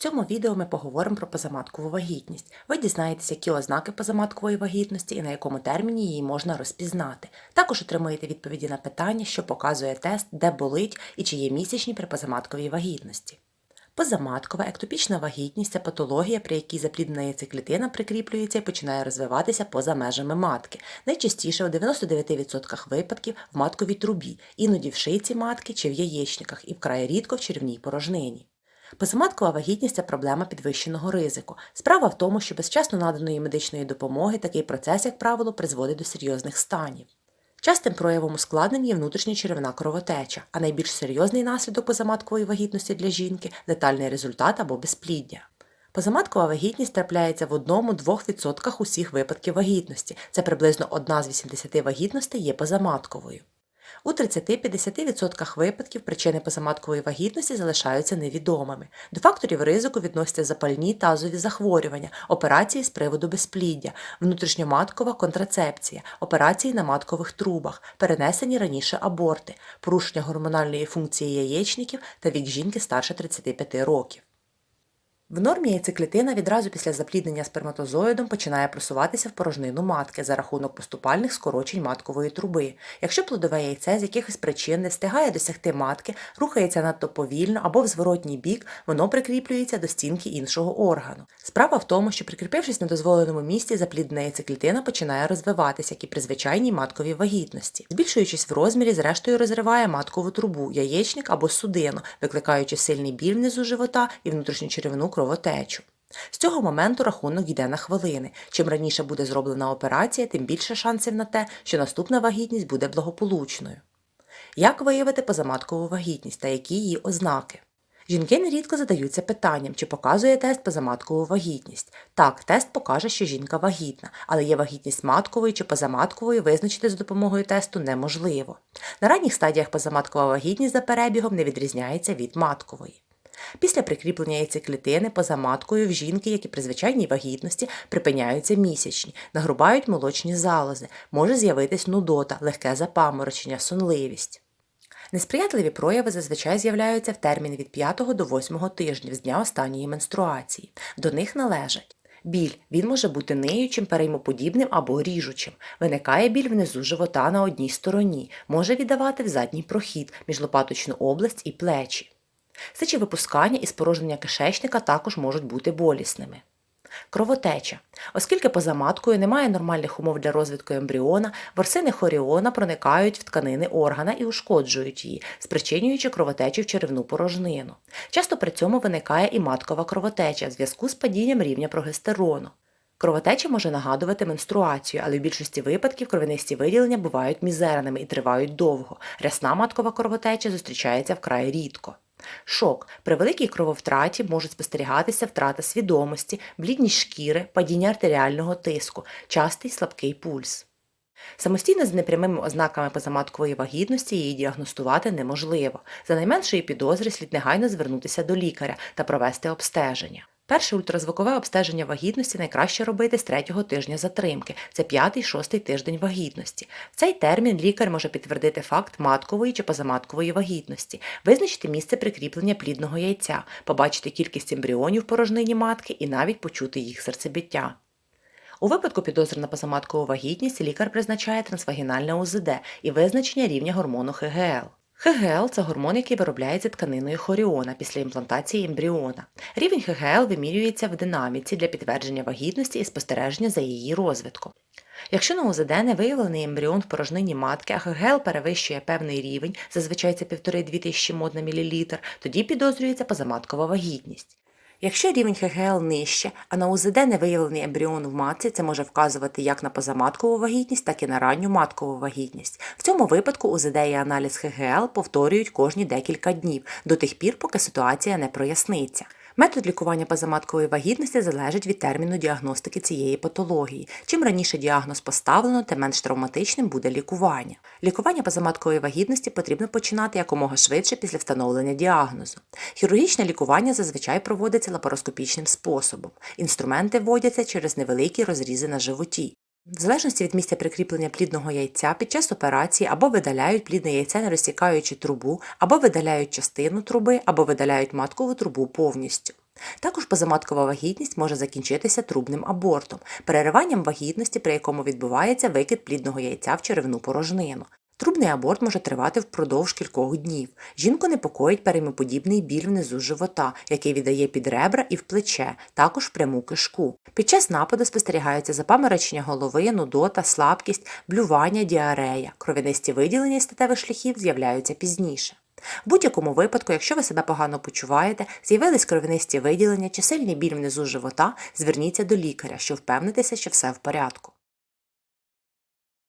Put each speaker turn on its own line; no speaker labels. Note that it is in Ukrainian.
цьому відео ми поговоримо про позаматкову вагітність. Ви дізнаєтеся, які ознаки позаматкової вагітності і на якому терміні її можна розпізнати. Також отримаєте відповіді на питання, що показує тест, де болить і чи є місячні при позаматковій вагітності. Позаматкова ектопічна вагітність це патологія, при якій запліднена яйцеклітина прикріплюється і починає розвиватися поза межами матки. Найчастіше у 99% випадків в матковій трубі, іноді в шийці матки чи в яєчниках і вкрай рідко в черевній порожнині. Позаматкова вагітність це проблема підвищеного ризику. Справа в тому, що без вчасно наданої медичної допомоги такий процес, як правило, призводить до серйозних станів. Частим проявом ускладнень є внутрішня черевна кровотеча, а найбільш серйозний наслідок позаматкової вагітності для жінки летальний результат або безпліддя. Позаматкова вагітність трапляється в 1-2% усіх випадків вагітності. Це приблизно одна з 80 вагітностей є позаматковою. У 30-50% випадків причини позаматкової вагітності залишаються невідомими. До факторів ризику відносяться запальні тазові захворювання, операції з приводу безпліддя, внутрішньоматкова контрацепція, операції на маткових трубах, перенесені раніше аборти, порушення гормональної функції яєчників та вік жінки старше 35 років. В нормі яйцеклітина відразу після запліднення сперматозоїдом починає просуватися в порожнину матки за рахунок поступальних скорочень маткової труби. Якщо плодове яйце з якихось причин не встигає досягти матки, рухається надто повільно або в зворотній бік, воно прикріплюється до стінки іншого органу. Справа в тому, що прикріпившись на дозволеному місці, запліднена яйцеклітина починає розвиватися, як і при звичайній матковій вагітності. Збільшуючись в розмірі, зрештою розриває маткову трубу, яєчник або судину, викликаючи сильний біль внизу живота і внутрішньочеревну кровотечу. З цього моменту рахунок йде на хвилини. Чим раніше буде зроблена операція, тим більше шансів на те, що наступна вагітність буде благополучною. Як виявити позаматкову вагітність та які її ознаки? Жінки нерідко задаються питанням, чи показує тест позаматкову вагітність. Так, тест покаже, що жінка вагітна, але є вагітність маткової чи позаматкової визначити за допомогою тесту неможливо. На ранніх стадіях позаматкова вагітність за перебігом не відрізняється від маткової. Після прикріплення яйцеклітини поза маткою в жінки, як і при звичайній вагітності, припиняються місячні, нагрубають молочні залози, може з'явитись нудота, легке запаморочення, сонливість. Несприятливі прояви зазвичай з'являються в термін від 5 до 8 тижнів з дня останньої менструації. До них належать Біль він може бути ниючим, переймоподібним або ріжучим. Виникає біль внизу живота на одній стороні, може віддавати в задній прохід між лопаточну область і плечі. Сечовипускання і спорожнення кишечника також можуть бути болісними. Кровотеча. Оскільки поза маткою немає нормальних умов для розвитку ембріона, ворсини хоріона проникають в тканини органа і ушкоджують її, спричинюючи кровотечу в черевну порожнину. Часто при цьому виникає і маткова кровотеча в зв'язку з падінням рівня прогестерону. Кровотеча може нагадувати менструацію, але в більшості випадків кровянисті виділення бувають мізерними і тривають довго. Рясна маткова кровотеча зустрічається вкрай рідко. Шок. При великій крововтраті можуть спостерігатися втрата свідомості, блідність шкіри, падіння артеріального тиску, частий слабкий пульс. Самостійно з непрямими ознаками позаматкової вагітності її діагностувати неможливо. За найменшої підозри слід негайно звернутися до лікаря та провести обстеження. Перше ультразвукове обстеження вагітності найкраще робити з третього тижня затримки, це п'ятий-шостий тиждень вагітності. В цей термін лікар може підтвердити факт маткової чи позаматкової вагітності, визначити місце прикріплення плідного яйця, побачити кількість ембріонів в порожнині матки і навіть почути їх серцебиття. У випадку підозри на позаматкову вагітність лікар призначає трансвагінальне УЗД і визначення рівня гормону ХГЛ. ХГЛ це гормон, який виробляється тканиною хоріона після імплантації ембріона. Рівень ХГЛ вимірюється в динаміці для підтвердження вагітності і спостереження за її розвитком. Якщо на УЗД не виявлений ембріон в порожнині матки, а ХГЛ перевищує певний рівень, зазвичай це 1,5-2 тисячі мод на мілілітр, тоді підозрюється позаматкова вагітність. Якщо рівень ХГЛ нижче, а на УЗД не виявлений ембріон в матці, це може вказувати як на позаматкову вагітність, так і на ранню маткову вагітність. В цьому випадку УЗД і аналіз ХГЛ повторюють кожні декілька днів, до тих пір, поки ситуація не проясниться. Метод лікування позаматкової вагітності залежить від терміну діагностики цієї патології. Чим раніше діагноз поставлено, тим менш травматичним буде лікування. Лікування позаматкової вагітності потрібно починати якомога швидше після встановлення діагнозу. Хірургічне лікування зазвичай проводиться лапароскопічним способом. Інструменти вводяться через невеликі розрізи на животі. В залежності від місця прикріплення плідного яйця під час операції або видаляють плідне яйце, не розсікаючи трубу, або видаляють частину труби, або видаляють маткову трубу повністю. Також позаматкова вагітність може закінчитися трубним абортом, перериванням вагітності, при якому відбувається викид плідного яйця в черевну порожнину. Трубний аборт може тривати впродовж кількох днів. Жінку непокоїть переймоподібний біль внизу живота, який віддає під ребра і в плече, також пряму кишку. Під час нападу спостерігаються запаморочення голови, нудота, слабкість, блювання, діарея. Кров'янисті виділення статевих шляхів з'являються пізніше. В будь-якому випадку, якщо ви себе погано почуваєте, з'явились кров'янисті виділення чи сильний біль внизу живота, зверніться до лікаря, щоб впевнитися, що все в порядку.